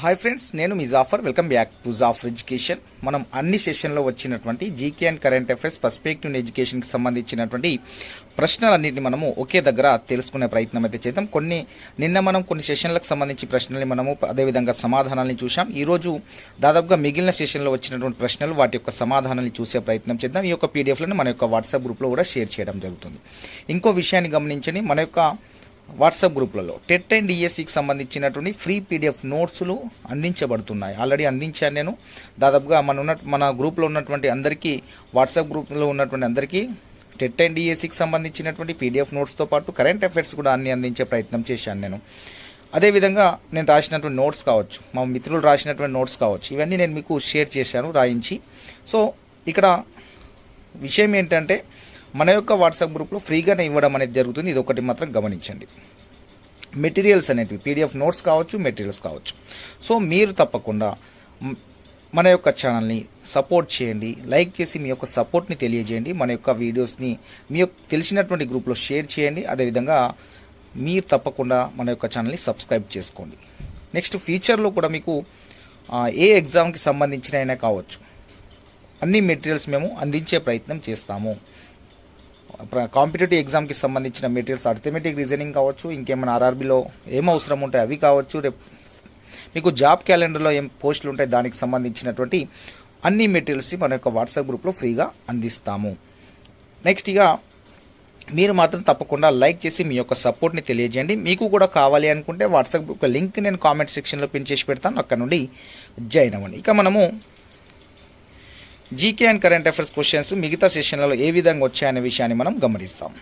Hi friends నేను మీ Jafar. Welcome back to Jafar education. మనం అన్ని సెషన్లో వచ్చినటువంటి GK and current affairs perspective ఎడ్యుకేషన్కి సంబంధించినటువంటి ప్రశ్నలన్నింటినీ మనము ఒకే దగ్గర తెలుసుకునే ప్రయత్నం అయితే చేద్దాం. కొన్ని నిన్న మనం కొన్ని సెషన్లకు సంబంధించి ప్రశ్నల్ని మనము అదేవిధంగా సమాధానాలని చూసాం ఈరోజు దాదాపుగా మిగిలిన సెషన్లో వచ్చినటువంటి ప్రశ్నలు వాటి యొక్క సమాధానాన్ని చూసే ప్రయత్నం చేద్దాం. ఈ యొక్క పీడిఎఫ్లను మన యొక్క వాట్సాప్ గ్రూప్లో కూడా షేర్ చేయడం జరుగుతుంది. ఇంకో విషయాన్ని గమనించండి. మన యొక్క వాట్సాప్ గ్రూప్లలో. టెట్ అండ్ డిఎస్సికి సంబంధించినటువంటి ఫ్రీ పీడిఎఫ్ నోట్స్లు అందించబడుతున్నాయి. ఆల్రెడీ అందించాను నేను. దాదాపుగా మన ఉన్న మన గ్రూప్లో ఉన్నటువంటి అందరికీ వాట్సాప్ గ్రూప్లో ఉన్నటువంటి అందరికీ టెట్ అండ్ డిఎస్సికి సంబంధించినటువంటి పీడిఎఫ్ నోట్స్తో పాటు కరెంట్ అఫైర్స్ కూడా అన్ని అందించే ప్రయత్నం చేశాను నేను. అదేవిధంగా నేను రాసినటువంటి నోట్స్ కావచ్చు మా మిత్రులు రాసినటువంటి నోట్స్ కావచ్చు ఇవన్నీ నేను మీకు షేర్ చేశాను రాయించి. సో ఇక్కడ విషయం ఏంటంటే మన యొక్క వాట్సాప్ గ్రూప్లో ఫ్రీగానే ఇవ్వడం అనేది జరుగుతుంది. ఇది ఒకటి మాత్రం గమనించండి. మెటీరియల్స్ అనేటివి పీడిఎఫ్ నోట్స్ కావచ్చు మెటీరియల్స్ కావచ్చు. సో మీరు తప్పకుండా మన యొక్క ఛానల్ని సపోర్ట్ చేయండి. లైక్ చేసి మీ యొక్క సపోర్ట్ని తెలియజేయండి. మన యొక్క వీడియోస్ని మీ యొక్క తెలిసినటువంటి గ్రూప్లో షేర్ చేయండి. అదేవిధంగా మీరు తప్పకుండా మన యొక్క ఛానల్ని సబ్స్క్రైబ్ చేసుకోండి. నెక్స్ట్ ఫ్యూచర్లో కూడా మీకు ఏ ఎగ్జామ్కి సంబంధించిన అయినా కావచ్చు. అన్ని మెటీరియల్స్ మేము అందించే ప్రయత్నం చేస్తాము. కాంపిటేటివ్ ఎగ్జామ్కి సంబంధించిన మెటీరియల్స్ అర్థమెటిక్ రీజనింగ్ కావచ్చు ఇంకేమైనా ఆర్ఆర్బీలో ఏం అవసరం ఉంటాయి అవి కావచ్చు రేపు మీకు జాబ్ క్యాలెండర్లో ఏం పోస్టులు ఉంటాయి దానికి సంబంధించినటువంటి అన్ని మెటీరియల్స్ మన యొక్క వాట్సాప్ గ్రూప్లో ఫ్రీగా అందిస్తాము. నెక్స్ట్ ఇక మీరు మాత్రం తప్పకుండా లైక్ చేసి మీ యొక్క సపోర్ట్ని తెలియజేయండి. మీకు కూడా కావాలి అనుకుంటే వాట్సాప్ గ్రూప్ లింక్ నేను కామెంట్ సెక్షన్లో పిన్ చేసి పెడతాను. అక్కడ నుండి జాయిన్ అవ్వండి. ఇక మనము GK and current affairs questions మిగతా సెషన్లలో ఏ విధంగా వచ్చాయనే విషయాన్ని మనం గమనిస్తాం.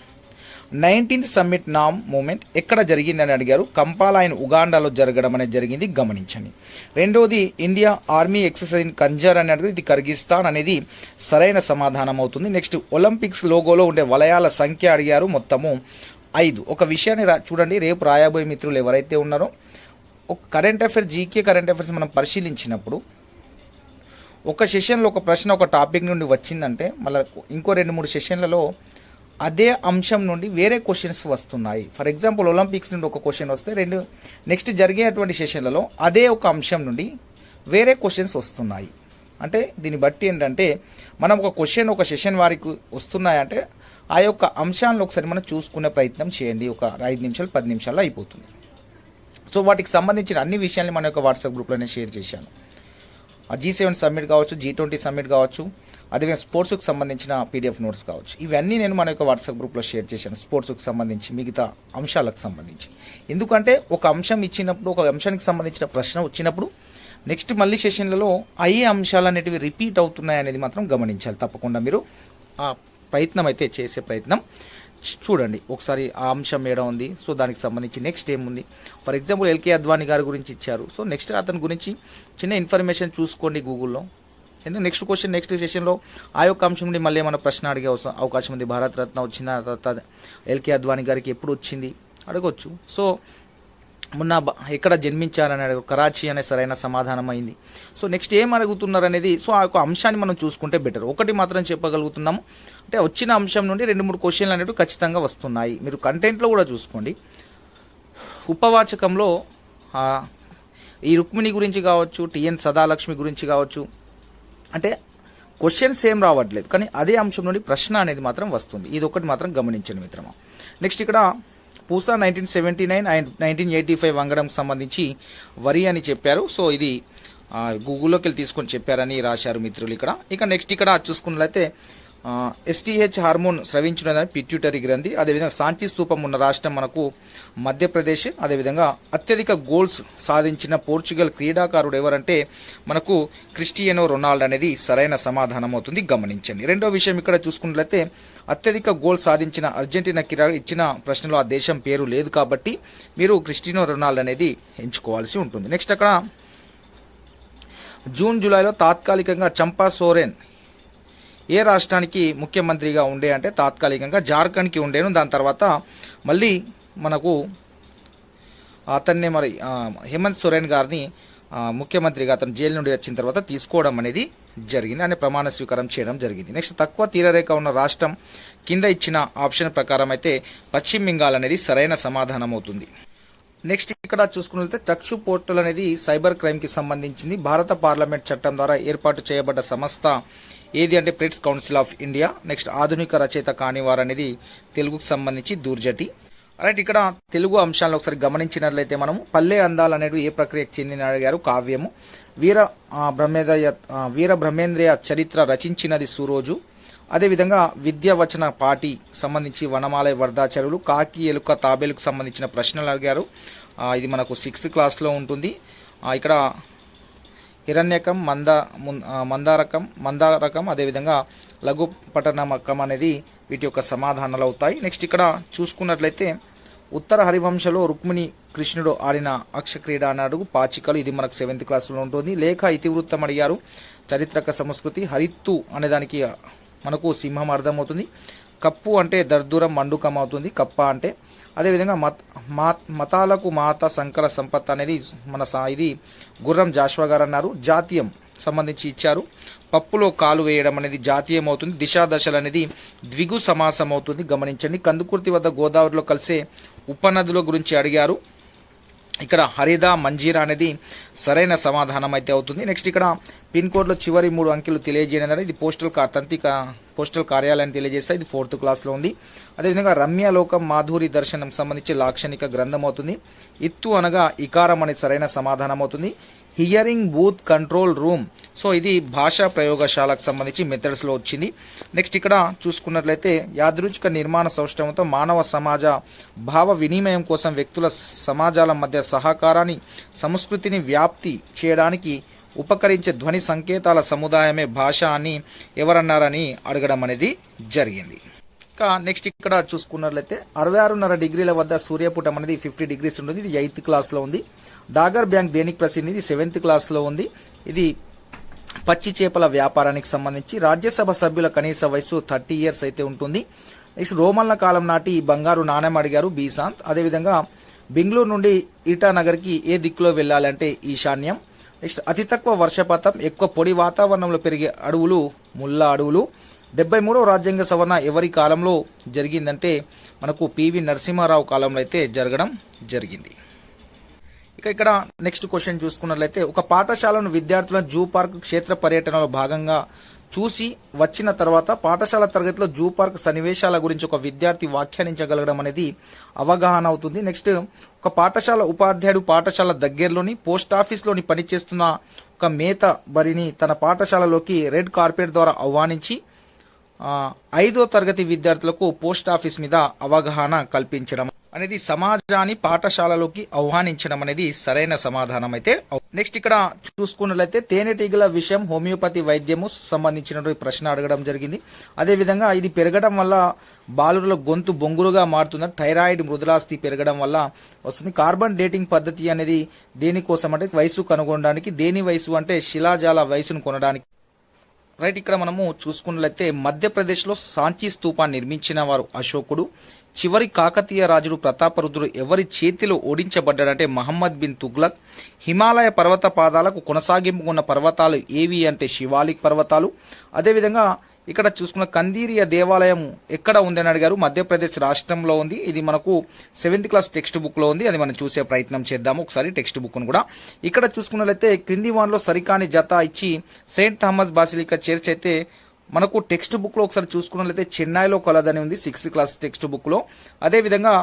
నైన్టీన్త్ సమ్మిట్ నామ్ మూమెంట్ ఎక్కడ జరిగిందని అడిగారు. కంపాలా అండ్ ఉగాండాలో జరగడం అనేది జరిగింది. గమనించండి. రెండవది India army exercise in Khanjar అని అడిగి ఇది కర్గిస్తాన్ అనేది సరైన సమాధానం అవుతుంది. నెక్స్ట్ ఒలింపిక్స్ లోగోలో ఉండే వలయాల సంఖ్య అడిగారు. మొత్తము ఐదు. ఒక విషయాన్ని రా చూడండి. రేపు రాయబోయే మిత్రులు ఎవరైతే ఉన్నారో ఒక current affairs GK current affairs మనం పరిశీలించినప్పుడు ఒక సెషన్లో ఒక ప్రశ్న ఒక టాపిక్ నుండి వచ్చిందంటే మళ్ళీ ఇంకో రెండు మూడు సెషన్లలో అదే అంశం నుండి వేరే క్వశ్చన్స్ వస్తున్నాయి. ఫర్ ఎగ్జాంపుల్ ఒలింపిక్స్ నుండి ఒక క్వశ్చన్ వస్తే రెండు నెక్స్ట్ జరిగేటువంటి సెషన్లలో అదే ఒక అంశం నుండి వేరే క్వశ్చన్స్ వస్తున్నాయి. అంటే దీన్ని బట్టి ఏంటంటే మనం ఒక క్వశ్చన్ ఒక సెషన్ వారికి వస్తున్నాయంటే ఆ యొక్క అంశాలను ఒకసారి మనం చూసుకునే ప్రయత్నం చేయండి. ఒక ఐదు నిమిషాలు పది నిమిషాల్లో అయిపోతుంది. సో వాటికి సంబంధించిన అన్ని విషయాల్ని మన యొక్క వాట్సాప్ గ్రూప్లోనే షేర్ చేశాను. జీ సెవెన్ సబ్మిట్ కావచ్చు జీ ట్వంటీ సబ్మిట్ కావచ్చు అదేవిధంగా స్పోర్ట్స్కి సంబంధించిన పీడిఎఫ్ నోట్స్ కావచ్చు. ఇవన్నీ నేను మన యొక్క వాట్సాప్ గ్రూప్లో షేర్ చేశాను స్పోర్ట్స్కి సంబంధించి మిగతా అంశాలకు సంబంధించి. ఎందుకంటే ఒక అంశం ఇచ్చినప్పుడు ఒక అంశానికి సంబంధించిన ప్రశ్న వచ్చినప్పుడు నెక్స్ట్ మళ్ళీ సెషన్లలో అయ్యే అంశాలు అనేటివి రిపీట్ అవుతున్నాయి అనేది మాత్రం గమనించాలి. తప్పకుండా మీరు ఆ ప్రయత్నం అయితే చేసే ప్రయత్నం. చూడండి. ఒకసారి ఆ అంశం ఏడా ఉంది? సో దానికి సంబంధించి నెక్స్ట్ ఏముంది? ఫర్ ఎగ్జాంపుల్ ఎల్కే అద్వానీ గారి గురించి ఇచ్చారు. సో నెక్స్ట్ అతని గురించి చిన్న ఇన్ఫర్మేషన్ చూసుకోండి గూగుల్లో. ఎందుకంటే నెక్స్ట్ క్వశ్చన్ నెక్స్ట్ సెషన్లో ఆ యొక్క అంశం నుండి మళ్ళీ ఏమైనా ప్రశ్న అడిగే అవకాశం ఉంది. భారత రత్న వచ్చిన తర్వాత ఎల్కే అద్వానీ గారికి ఎప్పుడు వచ్చింది? అడగొచ్చు. సో మొన్న ఎక్కడ జన్మించారని అడుగు కరాచీ అనే సరైన సమాధానం అయింది. సో నెక్స్ట్ ఏం అడుగుతున్నారు అనేది సో ఆ యొక్క అంశాన్ని మనం చూసుకుంటే బెటర్ ఒకటి మాత్రం చెప్పగలుగుతున్నాము అంటే వచ్చిన అంశం నుండి రెండు మూడు క్వశ్చన్లు అనేవి ఖచ్చితంగా వస్తున్నాయి. మీరు కంటెంట్లో కూడా చూసుకోండి. ఉపవాచకంలో ఈ రుక్మిణి గురించి కావచ్చు టిఎన్ సదాలక్ష్మి గురించి కావచ్చు అంటే క్వశ్చన్స్ ఏం రావట్లేదు. కానీ అదే అంశం నుండి ప్రశ్న అనేది మాత్రం వస్తుంది. ఇది ఒకటి మాత్రం గమనించండి మిత్రమా. నెక్స్ట్ ఇక్కడ Pusa nineteen seventy nine and nineteen eighty five వంగడం సంబంధించి వరి అని చెప్పారు. సో ఇది గూగుల్లోకి వెళ్ళి తీసుకొని చెప్పారని రాశారు మిత్రులు ఇక్కడ. ఇక నెక్స్ట్ ఇక్కడ చూసుకున్నట్లయితే ఎస్టీహెచ్ హార్మోన్ స్రవించున్నదని పిట్యూటరీ గ్రంథి అదేవిధంగా శాంతి స్థూపం ఉన్న రాష్ట్రం మనకు మధ్యప్రదేశ్ అదేవిధంగా అత్యధిక గోల్స్ సాధించిన పోర్చుగల్ క్రీడాకారుడు ఎవరంటే మనకు క్రిస్టియనో రొనాల్డ్ అనేది సరైన సమాధానం అవుతుంది గమనించండి. రెండో విషయం ఇక్కడ చూసుకున్నట్లయితే అత్యధిక గోల్ సాధించిన అర్జెంటీనా కిరా ఇచ్చిన ప్రశ్నలో ఆ దేశం పేరు లేదు కాబట్టి మీరు క్రిస్టియనో రొనాల్డ్ అనేది ఎంచుకోవాల్సి ఉంటుంది. నెక్స్ట్ అక్కడ జూన్ జూలైలో తాత్కాలికంగా చంపా సోరెన్ ఏ రాష్ట్రానికి ముఖ్యమంత్రిగా ఉండే అంటే తాత్కాలికంగా జార్ఖండ్కి ఉండేను. దాని తర్వాత మళ్ళీ మనకు అతన్ని మరి హేమంత్ సోరెన్ గారిని ముఖ్యమంత్రిగా అతను జైలు నుండి వచ్చిన తర్వాత తీసుకోవడం అనేది జరిగింది. అనే ప్రమాణ స్వీకారం చేయడం జరిగింది. నెక్స్ట్ తక్కువ తీరరేఖ ఉన్న రాష్ట్రం కింద ఇచ్చిన ఆప్షన్ ప్రకారం అయితే పశ్చిమ బెంగాల్ అనేది సరైన సమాధానం అవుతుంది. నెక్స్ట్ ఇక్కడ చూసుకున్నట్లయితే చక్షు పోర్టల్ అనేది సైబర్ క్రైమ్కి సంబంధించింది. భారత పార్లమెంట్ చట్టం ద్వారా ఏర్పాటు చేయబడ్డ సంస్థ ఏది అంటే press council of India. Next ఆధునిక రచయిత కానివారు అనేది తెలుగుకు సంబంధించి దూర్జటి. రైట్ ఇక్కడ తెలుగు అంశాలను ఒకసారి గమనించినట్లయితే మనము పల్లె అందాలు అనేవి ఏ ప్రక్రియకు చెందిన అడిగారు? కావ్యము. వీర బ్రహ్మేదయ వీర బ్రహ్మేంద్రియ చరిత్ర రచించినది సూరోజు. అదేవిధంగా విద్యావచన పాటి సంబంధించి వనమాలయ వరదాచారులు కాకి ఎలుక తాబేలుకు సంబంధించిన ప్రశ్నలు అడిగారు. ఇది మనకు సిక్స్త్ క్లాస్లో ఉంటుంది. ఇక్కడ హిరణ్యకం మంద మందారకం మందారకం అదేవిధంగా లఘు పట్టణమకం అనేది వీటి యొక్క సమాధానాలు అవుతాయి నెక్స్ట్ ఇక్కడ చూసుకున్నట్లయితే ఉత్తర హరివంశలో రుక్మిణి కృష్ణుడు ఆడిన అక్షక్రీడ అన్నాడు పాచికలు ఇది మనకు సెవెంత్ క్లాస్లో ఉంటుంది. లేఖ ఇతివృత్తం అడిగారు చారిత్రక సంస్కృతి హరిత్తు అనే దానికి మనకు సింహం అర్థమవుతుంది. కప్పు అంటే దర్దూరం మండుకం అవుతుంది. కప్ప అంటే అదేవిధంగా మత మా- మతాలకు మాత సంకర సంపత్ అనేది మన సా- ఇది గుర్రం జాష్వా గారు అన్నారు జాతీయం సంబంధించి ఇచ్చారు. పప్పులో కాలు వేయడం అనేది జాతీయం అవుతుంది దిశాదశలు అనేది ద్విగు సమాసం అవుతుంది గమనించండి. కందుకుర్తి వద్ద గోదావరిలో కలిసే ఉపనదుల గురించి అడిగారు. ఇక్కడ హరిదా మంజీరా అనేది సరైన సమాధానం అయితే అవుతుంది. నెక్స్ట్ ఇక్కడ పిన్ కోడ్లో చివరి మూడు అంకెలు తెలియజేయడం ఇది పోస్టల్ కా పోస్టల్ కార్యాలయం తెలియజేస్తే ఇది ఫోర్త్ క్లాస్లో ఉంది. అదేవిధంగా రమ్యలోకం మాధురి దర్శనం సంబంధించి లాక్షణిక గ్రంథం అవుతుంది ఇత్తు అనగా ఇకారం అనేది సరైన సమాధానం అవుతుంది hearing booth control room. So ఇది భాషా ప్రయోగశాలకు సంబంధించి మెథడ్స్లో వచ్చింది. నెక్స్ట్ ఇక్కడ చూసుకున్నట్లయితే యాదృచ్ఛిక నిర్మాణ సౌష్టవంతో మానవ సమాజ భావ వినిమయం కోసం వ్యక్తుల సమాజాల మధ్య సహకారాన్ని సంస్కృతిని వ్యాప్తి చేయడానికి ఉపకరించే ధ్వని సంకేతాల సముదాయమే భాష అని ఎవరన్నారని అడగడం అనేది జరిగింది. ఇంకా నెక్స్ట్ ఇక్కడ చూసుకున్నట్లయితే అరవై ఆరున్నర డిగ్రీల వద్ద సూర్యపుటం అనేది ఫిఫ్టీ డిగ్రీస్ ఉంటుంది. ఇది ఎయిత్ క్లాస్లో ఉంది. డాగర్ బ్యాంక్ దేనికి ప్రసిద్ధి? ఇది సెవెంత్ క్లాస్లో ఉంది. ఇది పచ్చి చేపల వ్యాపారానికి సంబంధించి రాజ్యసభ సభ్యుల కనీస వయసు థర్టీ ఇయర్స్ అయితే ఉంటుంది. నెక్స్ట్ రోమన్ల కాలం నాటి బంగారు నాణెం అడిగారు బీశాంత్ అదేవిధంగా బెంగళూరు నుండి ఇటానగర్కి ఏ దిక్కులో వెళ్ళాలంటే ఈశాన్యం? నెక్స్ట్ అతి తక్కువ వర్షపాతం ఎక్కువ పొడి వాతావరణంలో పెరిగే అడవులు ముళ్ళ అడవులు. డెబ్బై మూడవ రాజ్యాంగ సవరణ ఎవరి కాలంలో జరిగిందంటే మనకు పివి నరసింహారావు కాలంలో అయితే జరగడం జరిగింది. ఇక ఇక్కడ నెక్స్ట్ క్వశ్చన్ చూసుకున్నట్లయితే ఒక పాఠశాలను విద్యార్థుల జూ పార్క్ క్షేత్ర పర్యటనలో భాగంగా చూసి వచ్చిన తర్వాత పాఠశాల తరగతిలో జూ పార్క్ సన్నివేశాల గురించి ఒక విద్యార్థి వ్యాఖ్యానించగలగడం అనేది అవగాహన అవుతుంది. నెక్స్ట్ ఒక పాఠశాల ఉపాధ్యాయుడు పాఠశాల దగ్గరలోని పోస్ట్ ఆఫీస్లోని పనిచేస్తున్న ఒక మేత బరిని తన పాఠశాలలోకి రెడ్ కార్పెట్ ద్వారా ఆహ్వానించి ఐదో తరగతి విద్యార్థులకు పోస్ట్ ఆఫీస్ మీద అవగాహన కల్పించడం అనేది సమాజాన్ని పాఠశాలలోకి ఆహ్వానించడం అనేది సరైన సమాధానం అయితే. నెక్స్ట్ ఇక్కడ చూసుకున్నట్లయితే తేనెటీగల విషయం హోమియోపతి వైద్యము సంబంధించినటువంటి ప్రశ్న అడగడం జరిగింది. అదేవిధంగా ఇది పెరగడం వల్ల బాలురుల గొంతు బొంగురుగా మారుతుంది థైరాయిడ్ మృదులాస్తి పెరగడం వల్ల వస్తుంది. కార్బన్ డేటింగ్ పద్ధతి అనేది దేనికోసం అంటే వయసు కనుగొనడానికి దేని వయసు అంటే శిలాజాల వయసును కొనడానికి రైట్ ఇక్కడ మనము చూసుకున్నట్లయితే మధ్యప్రదేశ్లో సాంచి స్తూపాన్ని నిర్మించిన వారు అశోకుడు. చివరి కాకతీయ రాజుడు ప్రతాపరుద్రుడు ఎవరి చేతిలో ఓడించబడ్డాడంటే మహమ్మద్ బిన్ తుగ్లక్. హిమాలయ పర్వత పాదాలకు కొనసాగింపుకున్న పర్వతాలు ఏవి అంటే శివాలిక్ పర్వతాలు. అదేవిధంగా ఇక్కడ చూసుకున్న కందీరియ దేవాలయం ఎక్కడ ఉందని అడిగారు. మధ్యప్రదేశ్ రాష్ట్రంలో ఉంది. ఇది మనకు సెవెంత్ క్లాస్ టెక్స్ట్ బుక్లో ఉంది. అది మనం చూసే ప్రయత్నం చేద్దాము. ఒకసారి టెక్స్ట్ బుక్ను కూడా. ఇక్కడ చూసుకున్నట్లయితే క్రింది వాన్లో సరికాని జత ఇచ్చి సెయింట్ థామస్ బాసిలిక చర్చ్ అయితే మనకు టెక్స్ట్ బుక్లో ఒకసారి చూసుకున్నట్లయితే చెన్నైలో కలదని ఉంది. సిక్స్త్ క్లాస్ టెక్స్ట్ బుక్లో. అదేవిధంగా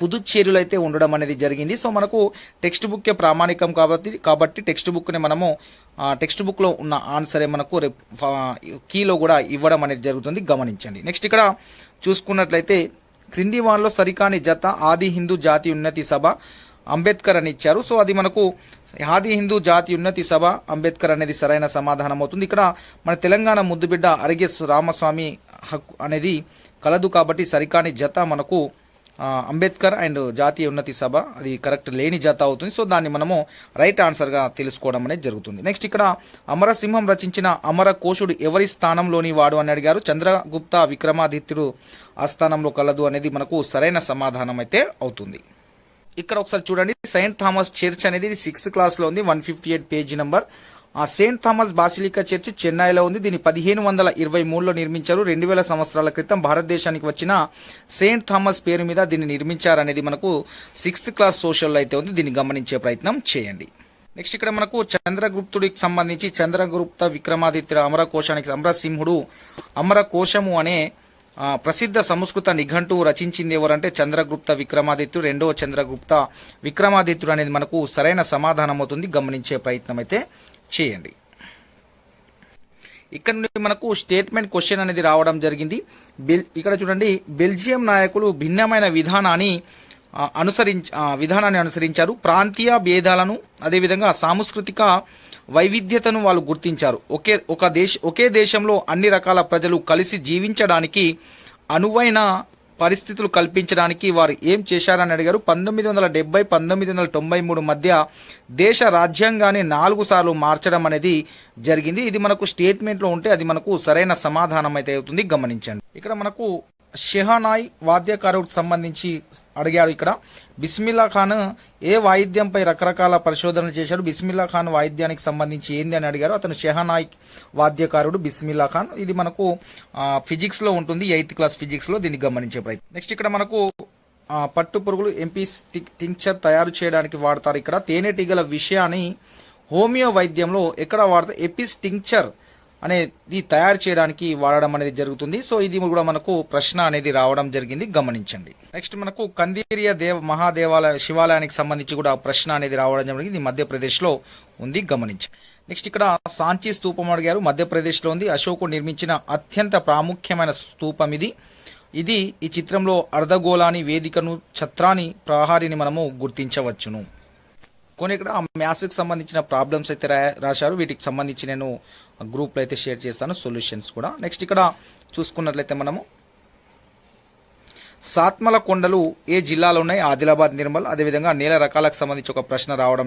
పుదుచ్చేరిలో అయితే ఉండడం అనేది జరిగింది. సో మనకు టెక్స్ట్ బుక్కే ప్రామాణికం కాబట్టి కాబట్టి టెక్స్ట్ బుక్ని మనము టెక్స్ట్ బుక్లో ఉన్న ఆన్సరే మనకు కీలో కూడా ఇవ్వడం అనేది జరుగుతుంది. గమనించండి. నెక్స్ట్ ఇక్కడ చూసుకున్నట్లయితే క్రింది వాన్లో సరికాని జత ఆది హిందూ జాతి ఉన్నతి సభ అంబేద్కర్ అని ఇచ్చారు. సో అది మనకు ఆది హిందూ జాతి ఉన్నతి సభ అంబేద్కర్ అనేది సరైన సమాధానం అవుతుంది. ఇక్కడ మన తెలంగాణ ముద్దుబిడ్డ అరిగే రామస్వామి హక్కు అనేది కలదు కాబట్టి సరికాని జత మనకు అంబేద్కర్ అండ్ జాతీయ ఉన్నతి సభ అది కరెక్ట్ లేని జత అవుతుంది. సో దాన్ని మనము రైట్ ఆన్సర్గా తెలుసుకోవడం అనేది జరుగుతుంది. నెక్స్ట్ ఇక్కడ అమరసింహం రచించిన అమర కోశుడు ఎవరి స్థానంలోని వాడు అని అడిగారు. చంద్రగుప్త విక్రమాదిత్యుడు ఆ స్థానంలో కలదు అనేది మనకు సరైన సమాధానం అయితే అవుతుంది. ఇక్కడ ఒకసారి చూడండి. సెయింట్ థామస్ చర్చ్ అనేది సిక్స్త్ క్లాస్లో ఉంది. One fifty eight page number. Saint Thomas basilica church చెన్నైలో ఉంది. దీన్ని పదిహేను వందల ఇరవై మూడులో నిర్మించారు. రెండు వేల సంవత్సరాల క్రితం భారతదేశానికి వచ్చిన సెయింట్ థామస్ పేరు మీద దీన్ని నిర్మించారనేది మనకు సిక్స్త్ క్లాస్ సోషల్లో అయితే ఉంది. దీన్ని గమనించే ప్రయత్నం చేయండి. నెక్స్ట్ ఇక్కడ మనకు చంద్రగుప్తుడికి సంబంధించి చంద్రగుప్త విక్రమాదిత్య అమరకోశానికి అమరసింహుడు అమరకోశము అనే ప్రసిద్ధ సంస్కృత నిఘంటువు రచించింది ఎవరంటే చంద్రగుప్త విక్రమాదిత్యుడు. రెండవ చంద్రగుప్త విక్రమాదిత్యుడు అనేది మనకు సరైన సమాధానం అవుతుంది. గమనించే ప్రయత్నం అయితే చేయండి. ఇక్కడ నుండి మనకు స్టేట్మెంట్ క్వశ్చన్ అనేది రావడం జరిగింది. బెల్ ఇక్కడ చూడండి బెల్జియం నాయకులు భిన్నమైన విధానాన్ని అనుసరించ విధానాన్ని అనుసరించారు. ప్రాంతీయ భేదాలను అదేవిధంగా సాంస్కృతిక వైవిధ్యతను వాళ్ళు గుర్తించారు. ఒకే ఒక దేశ ఒకే దేశంలో అన్ని రకాల ప్రజలు కలిసి జీవించడానికి అనువైన పరిస్థితులు కల్పించడానికి వారు ఏం చేశారని అడిగారు. పంతొమ్మిది వందల డెబ్బై పంతొమ్మిది వందల తొంభై మూడు మధ్య దేశ రాజ్యాంగాన్ని నాలుగు సార్లు మార్చడం అనేది జరిగింది. ఇది మనకు స్టేట్మెంట్లో ఉంటే అది మనకు సరైన సమాధానం అయితే అవుతుంది. గమనించండి. ఇక్కడ మనకు షెహానాయ్ వాద్యకారుడికి సంబంధించి అడిగారు ఇక్కడ. బిస్మిల్లా ఖాన్ ఏ వాయిద్యంపై రకరకాల పరిశోధనలు చేశాడు? బిస్మిల్లా ఖాన్ వాయిద్యానికి సంబంధించి ఏంది అని అడిగారు. అతను షెహానాయ్ వాద్యకారుడు బిస్మిల్లా ఖాన్. ఇది మనకు ఫిజిక్స్లో ఉంటుంది. ఎయిత్ క్లాస్ ఫిజిక్స్లో దీన్ని గమనించే ప్రయత్నం. నెక్స్ట్ ఇక్కడ మనకు పట్టు పురుగులు ఎంపీ టింక్చర్ తయారు చేయడానికి వాడతారు ఇక్కడ. తేనెటీగల విషయాన్ని హోమియో వైద్యంలో ఎక్కడ వాడతారు? ఎపిస్ టింక్చర్ అనేది తయారు చేయడానికి వాడడం అనేది జరుగుతుంది. సో ఇది కూడా మనకు ప్రశ్న అనేది రావడం జరిగింది. గమనించండి. నెక్స్ట్ మనకు కందీరియ దేవ మహాదేవాలయ శివాలయానికి సంబంధించి కూడా ప్రశ్న అనేది రావడం జరిగింది. ఇది మధ్యప్రదేశ్లో ఉంది. గమనించండి. నెక్స్ట్ ఇక్కడ సాంచి స్తూపం అడిగారు. మధ్యప్రదేశ్లో ఉంది. అశోకుడు నిర్మించిన అత్యంత ప్రాముఖ్యమైన స్తూపం ఇది. ఇది ఈ చిత్రంలో అర్ధగోళాని వేదికను ఛత్రాని ప్రహారిని మనము గుర్తించవచ్చును. కొన్ని ఇక్కడ మ్యాథ్స్కి సంబంధించిన ప్రాబ్లమ్స్ అయితే రా రాశారు. వీటికి సంబంధించి నేను గ్రూప్లో అయితే షేర్ చేస్తాను. సొల్యూషన్స్ కూడా. నెక్స్ట్ ఇక్కడ చూసుకున్నట్లయితే మనము సాత్మల కొండలు ఏ జిల్లాలో ఉన్నాయి? ఆదిలాబాద్ నిర్మల్. అదేవిధంగా నేల రకాలకు సంబంధించి ఒక ప్రశ్న రావడం.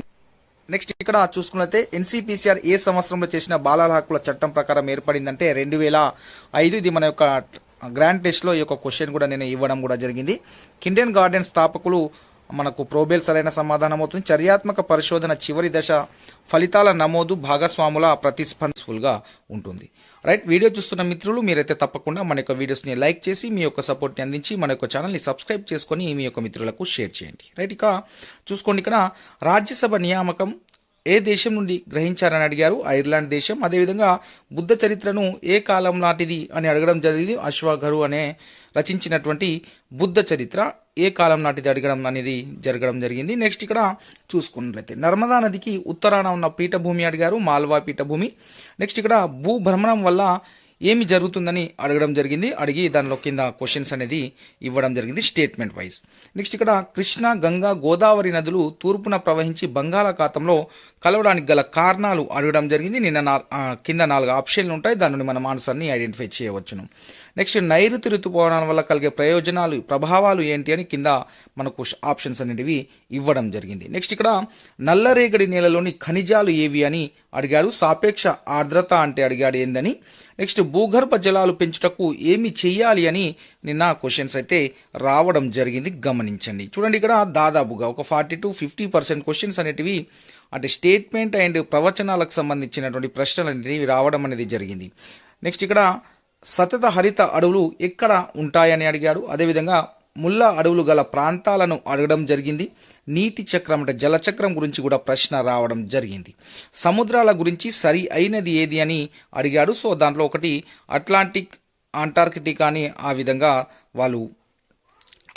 నెక్స్ట్ ఇక్కడ చూసుకున్నట్లయితే ఎన్సీపీసీఆర్ ఏ సంవత్సరంలో చేసిన బాలల హక్కుల చట్టం ప్రకారం ఏర్పడిందంటే రెండు వేల ఐదు ఇది మన యొక్క గ్రాండ్ టెస్ట్లో ఈ యొక్క క్వశ్చన్ కూడా నేను ఇవ్వడం కూడా జరిగింది. కిండెన్ గార్డెన్ స్థాపకులు మనకు ప్రోబేల్ సరైన సమాధానం అవుతుంది. చర్యాత్మక పరిశోధన చివరి దశ ఫలితాల నమోదు భాగస్వాముల ప్రతిస్పందన్స్ఫుల్గా ఉంటుంది. రైట్ వీడియో చూస్తున్న మిత్రులు మీరైతే తప్పకుండా మన యొక్క వీడియోస్ని లైక్ చేసి మీ యొక్క సపోర్ట్ని అందించి మన యొక్క ఛానల్ని సబ్స్క్రైబ్ చేసుకొని మీ యొక్క మిత్రులకు షేర్ చేయండి. రైట్ ఇక చూసుకోండి ఇక్కడ రాజ్యసభ నియామకం ఏ దేశం నుండి గ్రహించారని అడిగారు. ఐర్లాండ్ దేశం. అదేవిధంగా బుద్ధ చరిత్రను ఏ కాలం నాటిది అని అడగడం జరిగింది. అశ్వఘరు అనే రచించినటువంటి బుద్ధ చరిత్ర ఏ కాలం నాటిది అడగడం అనేది జరగడం జరిగింది. నెక్స్ట్ ఇక్కడ చూసుకున్నట్లయితే నర్మదా నదికి ఉత్తరాన ఉన్న పీఠభూమి అడిగారు. మాల్వా పీఠభూమి. నెక్స్ట్ ఇక్కడ భూభ్రమణం వల్ల ఏమి జరుగుతుందని అడగడం జరిగింది. అడిగి దానిలో కింద క్వశ్చన్స్ అనేది ఇవ్వడం జరిగింది స్టేట్మెంట్ వైజ్ నెక్స్ట్ ఇక్కడ కృష్ణ గంగా గోదావరి నదులు తూర్పున ప్రవహించి బంగాళాఖాతంలో కలవడానికి గల కారణాలు అడగడం జరిగింది. నిన్న నా కింద నాలుగు ఆప్షన్లు ఉంటాయి. దానిని మనం ఆన్సర్ని ఐడెంటిఫై చేయవచ్చును. నెక్స్ట్ నైరుతి ఋతుపవనాల వల్ల కలిగే ప్రయోజనాలు ప్రభావాలు ఏంటి అని కింద మనకు ఆప్షన్స్ అనేటివి ఇవ్వడం జరిగింది. నెక్స్ట్ ఇక్కడ నల్లరేగడి నేలలోని ఖనిజాలు ఏవి అని అడిగాడు సాపేక్ష ఆర్ద్రత అంటే అడిగాడు ఏందని. నెక్స్ట్ భూగర్భ జలాలు పెంచుటకు ఏమి చెయ్యాలి అని నిన్న క్వశ్చన్స్ అయితే రావడం జరిగింది. గమనించండి. చూడండి ఇక్కడ దాదాపుగా ఒక forty to fifty percent questions అనేటివి అంటే స్టేట్మెంట్ అండ్ ప్రవచనాలకు సంబంధించినటువంటి ప్రశ్నలు అనేటివి రావడం అనేది జరిగింది. నెక్స్ట్ ఇక్కడ సతత హరిత అడవులు ఎక్కడ ఉంటాయని అడిగాడు అదేవిధంగా ముళ్ళ అడవులు గల ప్రాంతాలను అడగడం జరిగింది. నీటి చక్రం అంటే జలచక్రం గురించి కూడా ప్రశ్న రావడం జరిగింది. సముద్రాల గురించి సరి అయినది ఏది అని అడిగాడు. సో దాంట్లో ఒకటి అట్లాంటిక్ అంటార్కిటిక్ అని ఆ విధంగా వాళ్ళు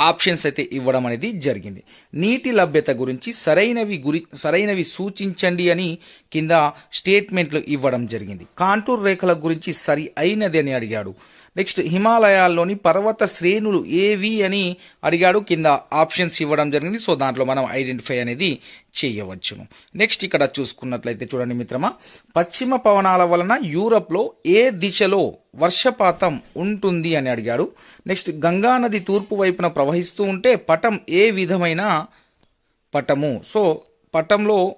ఆప్షన్స్ అయితే ఇవ్వడం అనేది జరిగింది. నీటి లభ్యత గురించి సరైనవి గురి సరైనవి సూచించండి అని కింద స్టేట్మెంట్లు ఇవ్వడం జరిగింది. కాంటూర్ రేఖల గురించి సరి అయినది అని అడిగాడు. నెక్స్ట్ హిమాలయాల్లోని పర్వత శ్రేణులు ఏవి అని అడిగాడు. కింద ఆప్షన్స్ ఇవ్వడం జరిగింది. సో దాంట్లో మనం ఐడెంటిఫై అనేది చేయవచ్చును. నెక్స్ట్ ఇక్కడ చూసుకున్నట్లయితే చూడండి మిత్రమా పశ్చిమ పవనాల వలన యూరప్లో ఏ దిశలో వర్షపాతం ఉంటుంది అని అడిగాడు. నెక్స్ట్ గంగా నది తూర్పు వైపున ప్రవహిస్తూ ఉంటే పటం ఏ విధమైన పటము? సో పటంలో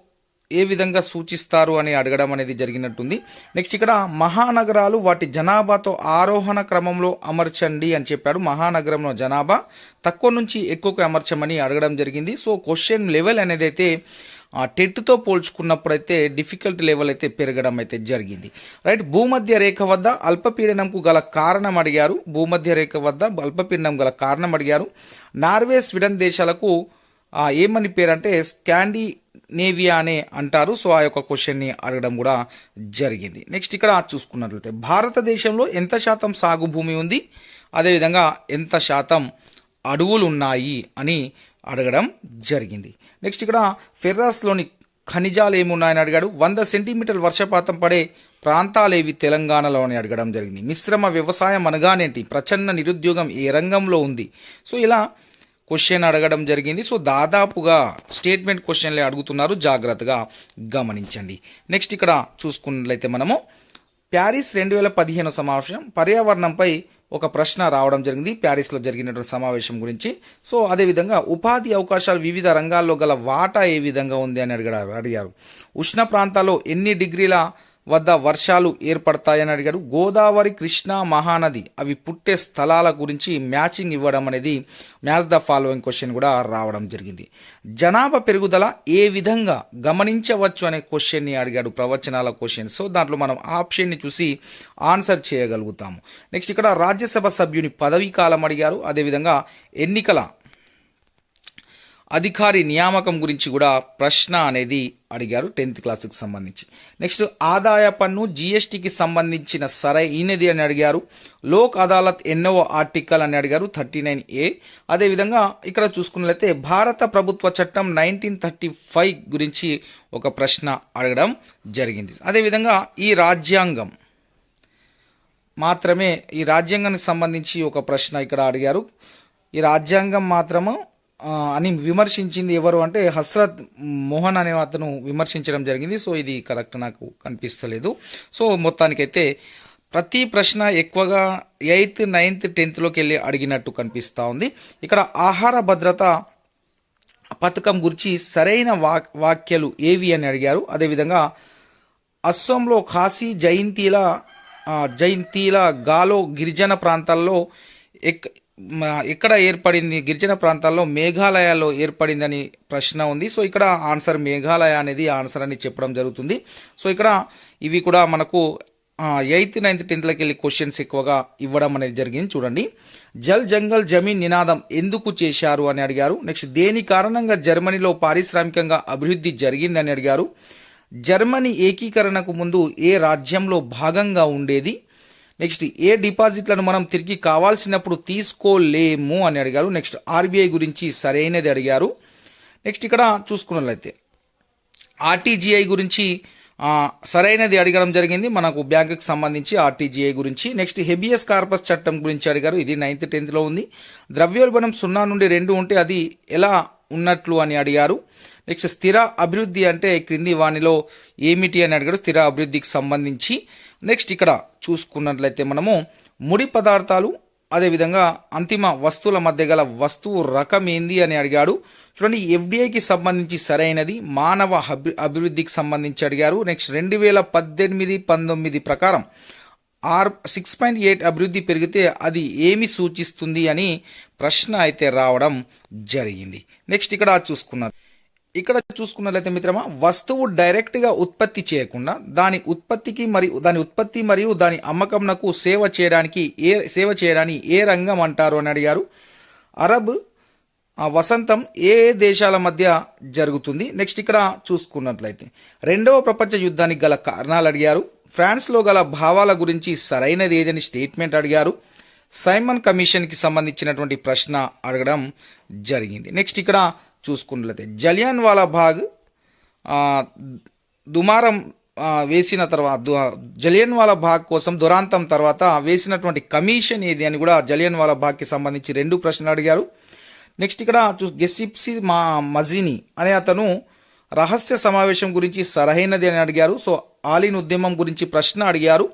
ఏ విధంగా సూచిస్తారు అని అడగడం అనేది జరిగినట్టుంది. నెక్స్ట్ ఇక్కడ మహానగరాలు వాటి జనాభాతో ఆరోహణ క్రమంలో అమర్చండి అని చెప్పాడు. మహానగరంలో జనాభా తక్కువ నుంచి ఎక్కువకు అమర్చమని అడగడం జరిగింది. సో క్వశ్చన్ లెవెల్ అనేది అయితే టెట్తో పోల్చుకున్నప్పుడు అయితే డిఫికల్ట్ లెవెల్ అయితే పెరగడం అయితే జరిగింది. రైట్ భూమధ్య రేఖ వద్ద అల్పపీడనంకు గల కారణం అడిగారు. భూమధ్య రేఖ వద్ద అల్పపీడనం గల కారణం అడిగారు. నార్వే స్వీడన్ దేశాలకు ఏమని పేరు అంటే నేవియా అనే అంటారు. సో ఆ యొక్క క్వశ్చన్ని అడగడం కూడా జరిగింది. నెక్స్ట్ ఇక్కడ చూసుకున్నట్లయితే భారతదేశంలో ఎంత శాతం సాగు భూమి ఉంది? అదేవిధంగా ఎంత శాతం అడవులు ఉన్నాయి అని అడగడం జరిగింది. నెక్స్ట్ ఇక్కడ ఫెర్రాస్లోని ఖనిజాలు ఏమున్నాయని అడిగాడు. వంద సెంటీమీటర్ల వర్షపాతం పడే ప్రాంతాలు ఏవి తెలంగాణలో అని అడగడం జరిగింది. మిశ్రమ వ్యవసాయం అనగానేంటి? ప్రచన్న నిరుద్యోగం ఏ రంగంలో ఉంది? సో ఇలా క్వశ్చన్ అడగడం జరిగింది. సో దాదాపుగా స్టేట్మెంట్ క్వశ్చన్లే అడుగుతున్నారు. జాగ్రత్తగా గమనించండి. నెక్స్ట్ ఇక్కడ చూసుకున్నట్లయితే మనము ప్యారిస్ రెండు వేల పదిహేను సమావేశం పర్యావరణంపై ఒక ప్రశ్న రావడం జరిగింది. ప్యారిస్లో జరిగినటువంటి సమావేశం గురించి. సో అదేవిధంగా ఉపాధి అవకాశాలు వివిధ రంగాల్లో గల వాటా ఏ విధంగా ఉంది అని అడిగారు అడిగారు. ఉష్ణ ప్రాంతాల్లో ఎన్ని డిగ్రీల వద్ద వర్షాలు ఏర్పడతాయని అడిగాడు. గోదావరి కృష్ణా మహానది అవి పుట్టే స్థలాల గురించి మ్యాచింగ్ ఇవ్వడం అనేది మ్యాచ్ ద ఫాలోయింగ్ క్వశ్చన్ కూడా రావడం జరిగింది. జనాభా పెరుగుదల ఏ విధంగా గమనించవచ్చు అనే క్వశ్చన్ని అడిగాడు ప్రవచనాల క్వశ్చన్. సో దాంట్లో మనం ఆప్షన్ని చూసి ఆన్సర్ చేయగలుగుతాము. నెక్స్ట్ ఇక్కడ రాజ్యసభ సభ్యుని పదవీ కాలం అడిగారు. అదేవిధంగా ఎన్నికల అధికారి నియామకం గురించి కూడా ప్రశ్న అనేది అడిగారు టెన్త్ క్లాస్కి సంబంధించి. నెక్స్ట్ ఆదాయ పన్ను జీఎస్టీకి సంబంధించిన సరైనది అని అడిగారు. లోక్ అదాలత్ ఎన్నో ఆర్టికల్ అని అడిగారు థర్టీ నైన్ ఏ. అదేవిధంగా ఇక్కడ చూసుకున్నట్లయితే భారత ప్రభుత్వ చట్టం నైన్టీన్ థర్టీ ఫైవ్ గురించి ఒక ప్రశ్న అడగడం జరిగింది. అదేవిధంగా ఈ రాజ్యాంగం మాత్రమే ఈ రాజ్యాంగానికి సంబంధించి ఒక ప్రశ్న ఇక్కడ అడిగారు. ఈ రాజ్యాంగం మాత్రము అని విమర్శించింది ఎవరు అంటే హస్రత్ మోహన్ అనే అతను విమర్శించడం జరిగింది. సో ఇది కరెక్ట్ నాకు కనిపిస్తలేదు. సో మొత్తానికైతే ప్రతి ప్రశ్న ఎక్కువగా ఎయిత్ నైన్త్ టెన్త్లోకి వెళ్ళి అడిగినట్టు కనిపిస్తూ ఉంది. ఇక్కడ ఆహార భద్రత పథకం గురించి సరైన వా వాక్యాలు ఏవి అని అడిగారు. అదేవిధంగా అస్సోంలో కాశీ జయంతిల జయంతిల గాలో గిరిజన ప్రాంతాల్లో ఎక్ ఇక్కడ ఏర్పడింది గిరిజన ప్రాంతాల్లో మేఘాలయలో ఏర్పడిందని ప్రశ్న ఉంది. సో ఇక్కడ ఆన్సర్ మేఘాలయ అనేది ఆన్సర్ అని చెప్పడం జరుగుతుంది. సో ఇక్కడ ఇవి కూడా మనకు ఎయిత్ నైన్త్ టెన్త్లకి వెళ్ళి క్వశ్చన్స్ ఎక్కువగా ఇవ్వడం అనేది జరిగింది. చూడండి. జల్ జంగల్ జమీన్ నినాదం ఎందుకు చేశారు అని అడిగారు. నెక్స్ట్ దేని కారణంగా జర్మనీలో పారిశ్రామికంగా అభివృద్ధి జరిగిందని అడిగారు. జర్మనీ ఏకీకరణకు ముందు ఏ రాజ్యంలో భాగంగా ఉండేది? నెక్స్ట్ ఏ డిపాజిట్లను మనం తిరిగి కావాల్సినప్పుడు తీసుకోలేము అని అడిగారు. నెక్స్ట్ ఆర్బీఐ గురించి సరైనది అడిగారు. నెక్స్ట్ ఇక్కడ చూసుకున్నట్లయితే ఆర్టీజీఐ గురించి సరైనది అడగడం జరిగింది. మనకు బ్యాంకుకి సంబంధించి ఆర్టీజీఐ గురించి. నెక్స్ట్ హెబియస్ కార్పస్ చట్టం గురించి అడిగారు. ఇది నైన్త్ టెన్త్లో ఉంది. ద్రవ్యోల్బణం సున్నా నుండి రెండు ఉంటే అది ఎలా ఉన్నట్లు అని అడిగారు. నెక్స్ట్ స్థిర అభివృద్ధి అంటే క్రింది వానిలో ఏమిటి అని అడిగారు. స్థిర అభివృద్ధికి సంబంధించి నెక్స్ట్ ఇక్కడ చూసుకున్నట్లయితే మనము ముడి పదార్థాలు అదేవిధంగా అంతిమ వస్తువుల మధ్య గల వస్తువు రకం ఏంది అని అడిగాడు. చూడండి ఎఫ్డిఐకి సంబంధించి సరైనది మానవ అభి అభివృద్ధికి సంబంధించి అడిగారు. నెక్స్ట్ రెండు వేల పద్దెనిమిది పంతొమ్మిది ప్రకారం ఆర్ సిక్స్ పాయింట్ ఎయిట్ అభివృద్ధి పెరిగితే అది ఏమి సూచిస్తుంది అని ప్రశ్న అయితే రావడం జరిగింది. నెక్స్ట్ ఇక్కడ చూసుకున్నారు. ఇక్కడ చూసుకున్నట్లయితే మిత్రమా వస్తువు డైరెక్ట్గా ఉత్పత్తి చేయకుండా దాని ఉత్పత్తికి మరియు దాని ఉత్పత్తి మరియు దాని అమ్మకంనకు సేవ చేయడానికి ఏ సేవ చేయడాన్ని ఏ రంగం అంటారు అని అడిగారు. అరబ్ ఆ వసంతం ఏ దేశాల మధ్య జరుగుతుంది? నెక్స్ట్ ఇక్కడ చూసుకున్నట్లయితే రెండవ ప్రపంచ యుద్ధానికి గల కారణాలు అడిగారు. ఫ్రాన్స్లో గల భావాల గురించి సరైనది ఏదని స్టేట్మెంట్ అడిగారు. సైమన్ కమిషన్కి సంబంధించినటువంటి ప్రశ్న అడగడం జరిగింది. నెక్స్ట్ ఇక్కడ చూసుకున్నట్లయితే జలియన్ వాలా బాగ్ దుమారం వేసిన తర్వాత దు- జలియన్ వాలా బాగ్ కోసం దురాంతం తర్వాత వేసినటువంటి కమిషన్ ఏది అని కూడా జలియన్ వాలా బాగ్కి సంబంధించి రెండు ప్రశ్నలు అడిగారు. నెక్స్ట్ ఇక్కడ చూ గెసిప్సి మా మజిని అనే అతను రహస్య సమావేశం గురించి సరైనది అని అడిగారు. సో ఆలిన్ ఉద్యమం గురించి ప్రశ్న అడిగారు.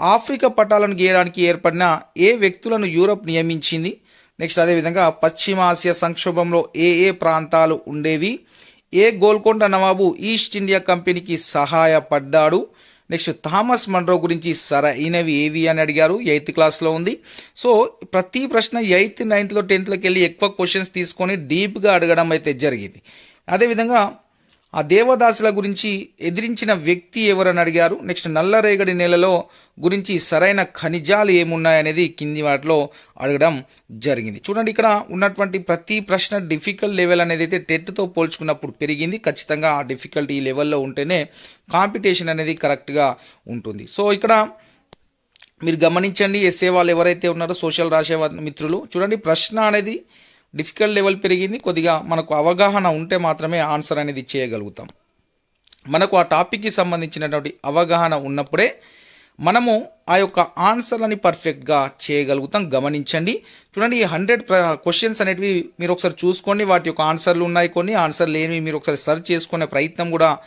ఆఫ్రికా పటాలను గీయడానికి ఏర్పడిన ఏ వ్యక్తులను యూరప్ నియమించింది? నెక్స్ట్ అదేవిధంగా పశ్చిమాసియా సంక్షోభంలో ఏ ఏ ప్రాంతాలు ఉండేవి? ఏ గోల్కొండ నవాబు ఈస్ట్ ఇండియా కంపెనీకి సహాయపడ్డాడు? నెక్స్ట్ థామస్ మండ్రో గురించి సరైనవి ఏవి అని అడిగారు. ఎయిత్ క్లాస్లో ఉంది. సో ప్రతి ప్రశ్న ఎయిత్ నైన్త్లో టెన్త్లోకి వెళ్ళి ఎక్కువ క్వశ్చన్స్ తీసుకొని డీప్గా అడగడం అయితే జరిగింది. అదేవిధంగా ఆ దేవదాసుల గురించి ఎదిరించిన వ్యక్తి ఎవరని అడిగారు? నెక్స్ట్ నల్లరేగడి నేలలో గురించి సరైన ఖనిజాలు ఏమున్నాయనేది కింది వాటిలో అడగడం జరిగింది. చూడండి ఇక్కడ ఉన్నటువంటి ప్రతి ప్రశ్న డిఫికల్ట్ లెవెల్ అనేది అయితే టెట్తో పోల్చుకున్నప్పుడు పెరిగింది. ఖచ్చితంగా ఆ డిఫికల్టీ లెవెల్లో ఉంటేనే కాంపిటీషన్ అనేది కరెక్ట్గా ఉంటుంది. సో ఇక్కడ మీరు గమనించండి ఎస్ఏ వాళ్ళు ఎవరైతే ఉన్నారో సోషల్ రాసే మిత్రులు. చూడండి ప్రశ్న అనేది డిఫికల్ట్ లెవెల్ పెరిగింది. కొద్దిగా మనకు అవగాహన ఉంటే మాత్రమే ఆన్సర్ అనేది చేయగలుగుతాం. మనకు ఆ టాపిక్కి సంబంధించినటువంటి అవగాహన ఉన్నప్పుడే మనము ఆ యొక్క ఆన్సర్లని పర్ఫెక్ట్గా చేయగలుగుతాం. గమనించండి. చూడండి ఈ హండ్రెడ్ క్వశ్చన్స్ అనేటివి మీరు ఒకసారి చూసుకోండి. వాటి యొక్క ఆన్సర్లు ఉన్నాయి కొన్ని. ఆన్సర్ లేనివి మీరు ఒకసారి సెర్చ్ చేసుకునే ప్రయత్నం కూడా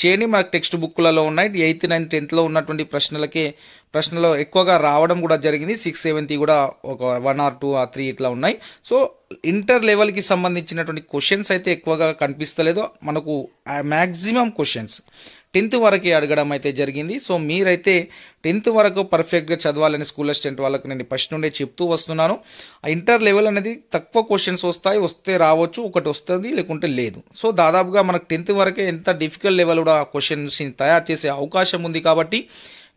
చేయండి మనకు టెక్స్ట్ బుక్లలో ఉన్నాయి. ఎయిత్ నైన్త్ టెన్త్లో ఉన్నటువంటి ప్రశ్నలకే ప్రశ్నలు ఎక్కువగా రావడం కూడా జరిగింది. సిక్స్ సెవెంత్ కూడా ఒక one or two or three ఇట్లా ఉన్నాయి. సో ఇంటర్ లెవెల్కి సంబంధించినటువంటి క్వశ్చన్స్ అయితే ఎక్కువగా కనిపిస్తలేదు. మనకు మ్యాక్సిమం క్వశ్చన్స్ టెన్త్ వరకే అడగడం అయితే జరిగింది. సో మీరైతే టెన్త్ వరకు పర్ఫెక్ట్గా చదవాలని స్కూల్ అసిస్టెంట్ వాళ్ళకి నేను ఫస్ట్ నుండే చెప్తూ వస్తున్నాను. ఆ ఇంటర్ లెవెల్ అనేది తక్కువ క్వశ్చన్స్ వస్తాయి వస్తే రావచ్చు ఒకటి వస్తుంది లేకుంటే లేదు. సో దాదాపుగా మనకు టెన్త్ వరకే ఎంత డిఫికల్ట్ లెవెల్ కూడా క్వశ్చన్స్ని తయారు చేసే అవకాశం ఉంది కాబట్టి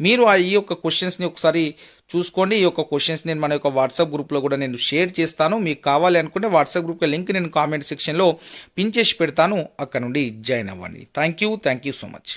మీరు ఆ ఈ యొక్క క్వశ్చన్స్ని ఒకసారి చూసుకోండి. ఈ యొక్క క్వశ్చన్స్ నేను మన యొక్క వాట్సాప్ గ్రూప్లో కూడా నేను షేర్ చేస్తాను. మీకు కావాలి అనుకుంటే వాట్సాప్ గ్రూప్ లింక్ నేను కామెంట్ సెక్షన్లో పిన్ చేసి పెడతాను. అక్కడ నుండి జాయిన్ అవ్వండి. Thank you thank you so much